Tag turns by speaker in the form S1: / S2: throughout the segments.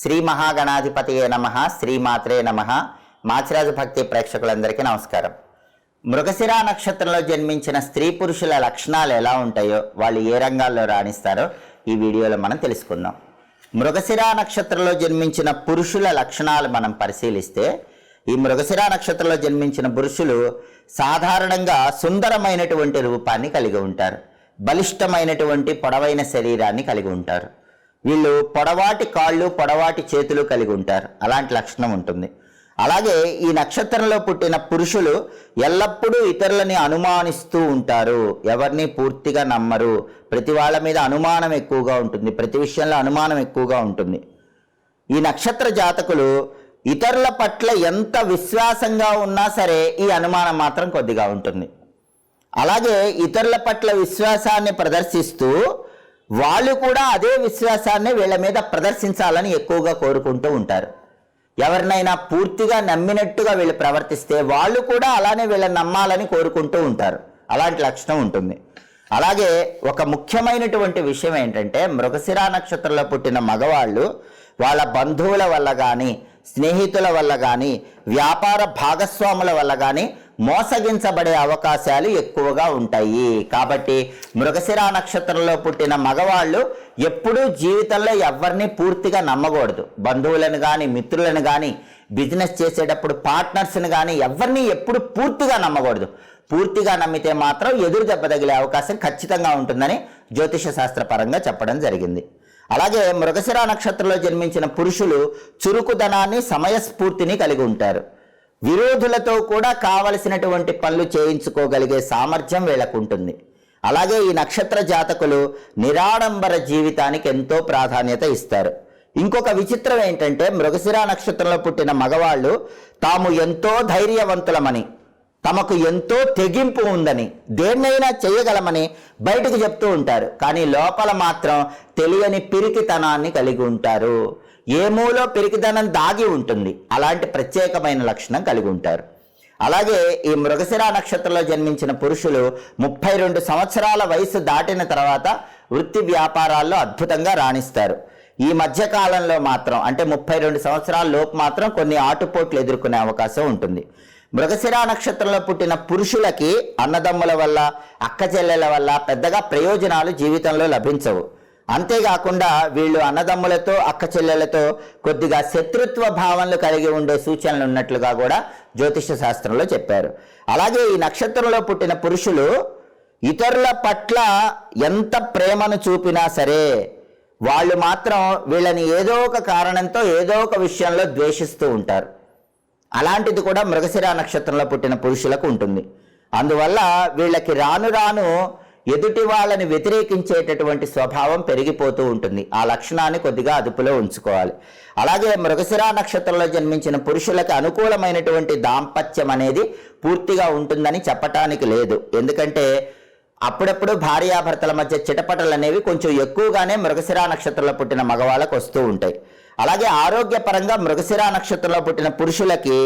S1: శ్రీ మహాగణాధిపతియే నమ శ్రీమాత్రే నమ. మాచిరాజు భక్తి ప్రేక్షకులందరికీ నమస్కారం. మృగశిరా నక్షత్రంలో జన్మించిన స్త్రీ పురుషుల లక్షణాలు ఎలా ఉంటాయో వాళ్ళు ఏ రంగాల్లో రాణిస్తారో ఈ వీడియోలో మనం తెలుసుకుందాం. మృగశిరా నక్షత్రంలో జన్మించిన పురుషుల లక్షణాలు మనం పరిశీలిస్తే ఈ మృగశిరా నక్షత్రంలో జన్మించిన పురుషులు సాధారణంగా సుందరమైనటువంటి రూపాన్ని కలిగి ఉంటారు. బలిష్టమైనటువంటి పొడవైన శరీరాన్ని కలిగి ఉంటారు. వీళ్ళు పొడవాటి కాళ్ళు పొడవాటి చేతులు కలిగి ఉంటారు. అలాంటి లక్షణం ఉంటుంది. అలాగే ఈ నక్షత్రంలో పుట్టిన పురుషులు ఎల్లప్పుడూ ఇతరులని అనుమానిస్తూ ఉంటారు. ఎవరిని పూర్తిగా నమ్మరు. ప్రతి వాళ్ళ మీద అనుమానం ఎక్కువగా ఉంటుంది. ప్రతి విషయంలో అనుమానం ఎక్కువగా ఉంటుంది. ఈ నక్షత్ర జాతకులు ఇతరుల పట్ల ఎంత విశ్వాసంగా ఉన్నా సరే ఈ అనుమానం మాత్రం కొద్దిగా ఉంటుంది. అలాగే ఇతరుల పట్ల విశ్వాసాన్ని ప్రదర్శిస్తూ వాళ్ళు కూడా అదే విశ్వాసాన్ని వీళ్ళ మీద ప్రదర్శించాలని ఎక్కువగా కోరుకుంటూ ఉంటారు. ఎవరినైనా పూర్తిగా నమ్మినట్టుగా వీళ్ళు ప్రవర్తిస్తే వాళ్ళు కూడా అలానే వీళ్ళని నమ్మాలని కోరుకుంటూ ఉంటారు. అలాంటి లక్షణం ఉంటుంది. అలాగే ఒక ముఖ్యమైనటువంటి విషయం ఏంటంటే మృగశిరా నక్షత్రంలో పుట్టిన మగవాళ్ళు వాళ్ళ బంధువుల వల్ల కానీ స్నేహితుల వల్ల కానీ వ్యాపార భాగస్వాముల వల్ల కానీ మోసగించబడే అవకాశాలు ఎక్కువగా ఉంటాయి. కాబట్టి మృగశిరా నక్షత్రంలో పుట్టిన మగవాళ్ళు ఎప్పుడూ జీవితంలో ఎవరిని పూర్తిగా నమ్మకూడదు. బంధువులను కానీ మిత్రులను కానీ బిజినెస్ చేసేటప్పుడు పార్ట్నర్స్ని కానీ ఎవరిని ఎప్పుడు పూర్తిగా నమ్మకూడదు. పూర్తిగా నమ్మితే మాత్రం ఎదురు దెబ్బ తగిలే అవకాశం ఖచ్చితంగా ఉంటుందని జ్యోతిష శాస్త్రపరంగా చెప్పడం జరిగింది. అలాగే మృగశిర నక్షత్రంలో జన్మించిన పురుషులు చురుకుదనాన్ని సమయస్ఫూర్తిని కలిగి ఉంటారు. విరోధులతో కూడా కావలసినటువంటి పనులు చేయించుకోగలిగే సామర్థ్యం వీళ్ళకు ఉంటుంది. అలాగే ఈ నక్షత్ర జాతకులు నిరాడంబర జీవితానికి ఎంతో ప్రాధాన్యత ఇస్తారు. ఇంకొక విచిత్రం ఏంటంటే మృగశిరా నక్షత్రంలో పుట్టిన మగవాళ్ళు తాము ఎంతో ధైర్యవంతులమని తమకు ఎంతో తెగింపు ఉందని దేన్నైనా చేయగలమని బయటకు చెప్తూ ఉంటారు. కానీ లోపల మాత్రం తెలియని పిరికితనాన్ని కలిగి ఉంటారు. ఏ మూలో పిరికితనం దాగి ఉంటుంది? అలాంటి ప్రత్యేకమైన లక్షణం కలిగి ఉంటారు. అలాగే ఈ మృగశిరా నక్షత్రంలో జన్మించిన పురుషులు ముప్పై రెండు సంవత్సరాల వయసు దాటిన తర్వాత వృత్తి వ్యాపారాల్లో అద్భుతంగా రాణిస్తారు. ఈ మధ్య కాలంలో మాత్రం అంటే ముప్పై రెండు సంవత్సరాల లోపు మాత్రం కొన్ని ఆటుపోట్లు ఎదుర్కొనే అవకాశం ఉంటుంది. మృగశిర నక్షత్రంలో పుట్టిన పురుషులకి అన్నదమ్ముల వల్ల అక్క చెల్లెల వల్ల పెద్దగా ప్రయోజనాలు జీవితంలో లభించవు. అంతేకాకుండా వీళ్ళు అన్నదమ్ములతో అక్క చెల్లెలతో కొద్దిగా శత్రుత్వ భావనలు కలిగి ఉండే సూచనలు ఉన్నట్లుగా కూడా జ్యోతిష శాస్త్రంలో చెప్పారు. అలాగే ఈ నక్షత్రంలో పుట్టిన పురుషులు ఇతరుల పట్ల ఎంత ప్రేమను చూపినా సరే వాళ్ళు మాత్రం వీళ్ళని ఏదో ఒక కారణంతో ఏదో ఒక విషయంలో ద్వేషిస్తూ ఉంటారు. అలాంటిది కూడా మృగశిర నక్షత్రంలో పుట్టిన పురుషులకు ఉంటుంది. అందువల్ల వీళ్ళకి రాను రాను ఎదుటి వాళ్ళని వ్యతిరేకించేటటువంటి స్వభావం పెరిగిపోతూ ఉంటుంది. ఆ లక్షణాన్ని కొద్దిగా అదుపులో ఉంచుకోవాలి. అలాగే మృగశిర నక్షత్రంలో జన్మించిన పురుషులకు అనుకూలమైనటువంటి దాంపత్యం అనేది పూర్తిగా ఉంటుందని చెప్పటానికి లేదు. ఎందుకంటే అప్పుడప్పుడు భార్యాభర్తల మధ్య చిటపటలు అనేవి కొంచెం ఎక్కువగానే మృగశిరా నక్షత్రంలో పుట్టిన మగవాళ్ళకు వస్తూ ఉంటాయి. అలాగే ఆరోగ్యపరంగా మృగశిరా నక్షత్రంలో పుట్టిన పురుషులకి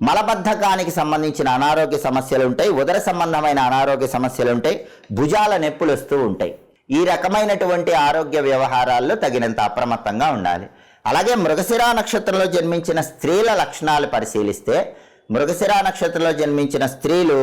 S1: మలబద్ధకానికి సంబంధించిన అనారోగ్య సమస్యలు ఉంటాయి ఉదర సంబంధమైన అనారోగ్య సమస్యలు ఉంటాయి భుజాల నొప్పులు వస్తూ ఉంటాయి. ఈ రకమైనటువంటి ఆరోగ్య వ్యవహారాల్లో తగినంత అప్రమత్తంగా ఉండాలి. అలాగే మృగశిరా నక్షత్రంలో జన్మించిన స్త్రీల లక్షణాలు పరిశీలిస్తే మృగశిరా నక్షత్రంలో జన్మించిన స్త్రీలు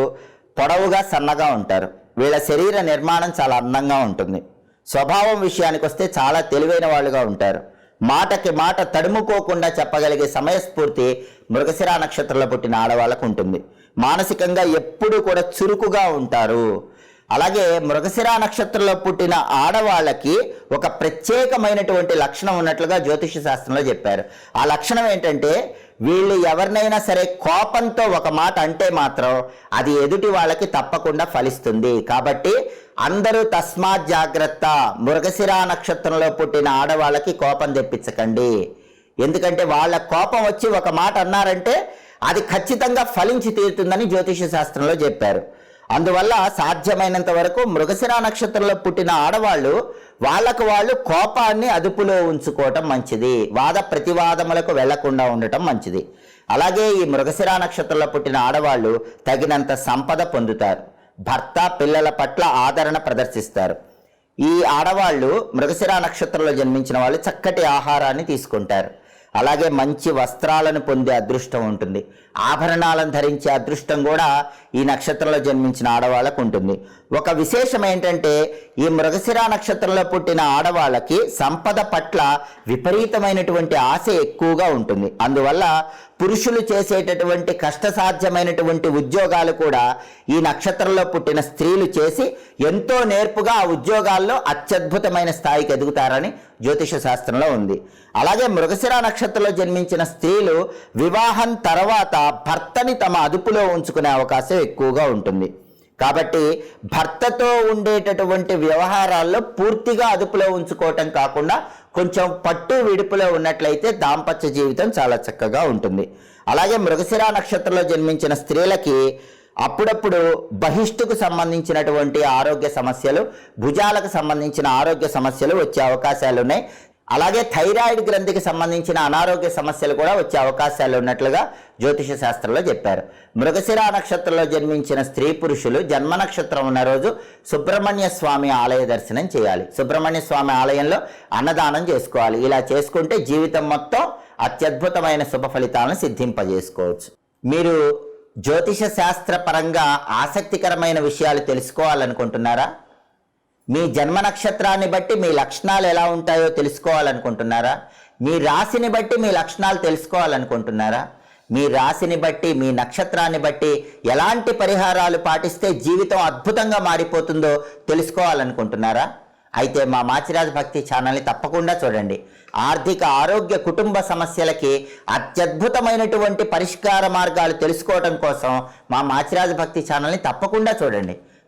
S1: పొడవుగా సన్నగా ఉంటారు. వీళ్ళ శరీర నిర్మాణం చాలా అందంగా ఉంటుంది. స్వభావం విషయానికి వస్తే చాలా తెలివైన వాళ్ళుగా ఉంటారు. మాటకి మాట తడుముకోకుండా చెప్పగలిగే సమయస్ఫూర్తి మృగశిరా నక్షత్రంలో పుట్టిన ఆడవాళ్ళకు ఉంటుంది. మానసికంగా ఎప్పుడూ కూడా చురుకుగా ఉంటారు. అలాగే మృగశిరా నక్షత్రంలో పుట్టిన ఆడవాళ్ళకి ఒక ప్రత్యేకమైనటువంటి లక్షణం ఉన్నట్లుగా జ్యోతిష శాస్త్రంలో చెప్పారు. ఆ లక్షణం ఏంటంటే వీళ్ళు ఎవరినైనా సరే కోపంతో ఒక మాట అంటే మాత్రం అది ఎదుటి వాళ్ళకి తప్పకుండా ఫలిస్తుంది. కాబట్టి అందరూ తస్మాత్ జాగ్రత్త. మృగశిరా నక్షత్రంలో పుట్టిన ఆడవాళ్ళకి కోపం తెప్పించకండి. ఎందుకంటే వాళ్ళ కోపం వచ్చి ఒక మాట అన్నారంటే అది ఖచ్చితంగా ఫలించి తీరుతుందని జ్యోతిష శాస్త్రంలో చెప్పారు. అందువల్ల సాధ్యమైనంత వరకు మృగశిర నక్షత్రంలో పుట్టిన ఆడవాళ్ళు వాళ్ళకు వాళ్ళు కోపాన్ని అదుపులో ఉంచుకోవటం మంచిది. వాద ప్రతివాదములకు వెళ్ళకుండా ఉండటం మంచిది. అలాగే ఈ మృగశిరా నక్షత్రంలో పుట్టిన ఆడవాళ్ళు తగినంత సంపద పొందుతారు. భర్త పిల్లల పట్ల ఆదరణ ప్రదర్శిస్తారు. ఈ ఆడవాళ్ళు మృగశిర నక్షత్రంలో జన్మించిన వాళ్ళు చక్కటి ఆహారాన్ని తీసుకుంటారు. అలాగే మంచి వస్త్రాలను పొందే అదృష్టం ఉంటుంది. ఆభరణాలను ధరించే అదృష్టం కూడా ఈ నక్షత్రంలో జన్మించిన ఆడవాళ్ళకు ఉంటుంది. ఒక విశేషం ఏంటంటే ఈ మృగశిర నక్షత్రంలో పుట్టిన ఆడవాళ్ళకి సంపద పట్ల విపరీతమైనటువంటి ఆశ ఎక్కువగా ఉంటుంది. అందువల్ల పురుషులు చేసేటటువంటి కష్టసాధ్యమైనటువంటి ఉద్యోగాలు కూడా ఈ నక్షత్రంలో పుట్టిన స్త్రీలు చేసి ఎంతో నేర్పుగా ఆ ఉద్యోగాల్లో అత్యద్భుతమైన స్థాయికి ఎదుగుతారని జ్యోతిష శాస్త్రంలో ఉంది. అలాగే మృగశిర నక్షత్రంలో జన్మించిన స్త్రీలు వివాహం తర్వాత భర్తని తమ అదుపులో ఉంచుకునే అవకాశం ఎక్కువగా ఉంటుంది. కాబట్టి భర్తతో ఉండేటటువంటి వ్యవహారాల్లో పూర్తిగా అదుపులో ఉంచుకోవటం కాకుండా కొంచెం పట్టు విడుపులో ఉన్నట్లయితే దాంపత్య జీవితం చాలా చక్కగా ఉంటుంది. అలాగే మృగశిర నక్షత్రంలో జన్మించిన స్త్రీలకి అప్పుడప్పుడు బహిష్టుకు సంబంధించినటువంటి ఆరోగ్య సమస్యలు భుజాలకు సంబంధించిన ఆరోగ్య సమస్యలు వచ్చే అవకాశాలు ఉన్నాయి అలాగే థైరాయిడ్ గ్రంథికి సంబంధించిన అనారోగ్య సమస్యలు కూడా వచ్చే అవకాశాలు ఉన్నట్లుగా జ్యోతిష శాస్త్రంలో చెప్పారు. మృగశిర నక్షత్రంలో జన్మించిన స్త్రీ పురుషులు జన్మ నక్షత్రం ఉన్న రోజు సుబ్రహ్మణ్య స్వామి ఆలయ దర్శనం చేయాలి. సుబ్రహ్మణ్య స్వామి ఆలయంలో అన్నదానం చేసుకోవాలి. ఇలా చేసుకుంటే జీవితం మొత్తం అత్యద్భుతమైన శుభ ఫలితాలను సిద్ధింపజేసుకోవచ్చు. మీరు జ్యోతిష శాస్త్ర పరంగా ఆసక్తికరమైన విషయాలు తెలుసుకోవాలనుకుంటున్నారా? మీ జన్మ నక్షత్రాన్ని బట్టి మీ లక్షణాలు ఎలా ఉంటాయో తెలుసుకోవాలనుకుంటున్నారా? మీ రాశిని బట్టి మీ లక్షణాలు తెలుసుకోవాలనుకుంటున్నారా? మీ రాశిని బట్టి మీ నక్షత్రాన్ని బట్టి ఎలాంటి పరిహారాలు పాటిస్తే జీవితం అద్భుతంగా మారిపోతుందో తెలుసుకోవాలనుకుంటున్నారా? అయితే మా మాచిరాజ్ భక్తి ఛానల్ని తప్పకుండా చూడండి. ఆర్థిక ఆరోగ్య కుటుంబ సమస్యలకి అత్యద్భుతమైనటువంటి పరిష్కార మార్గాలు తెలుసుకోవడం కోసం మా మాచిరాజ్ భక్తి ఛానల్ని తప్పకుండా చూడండి.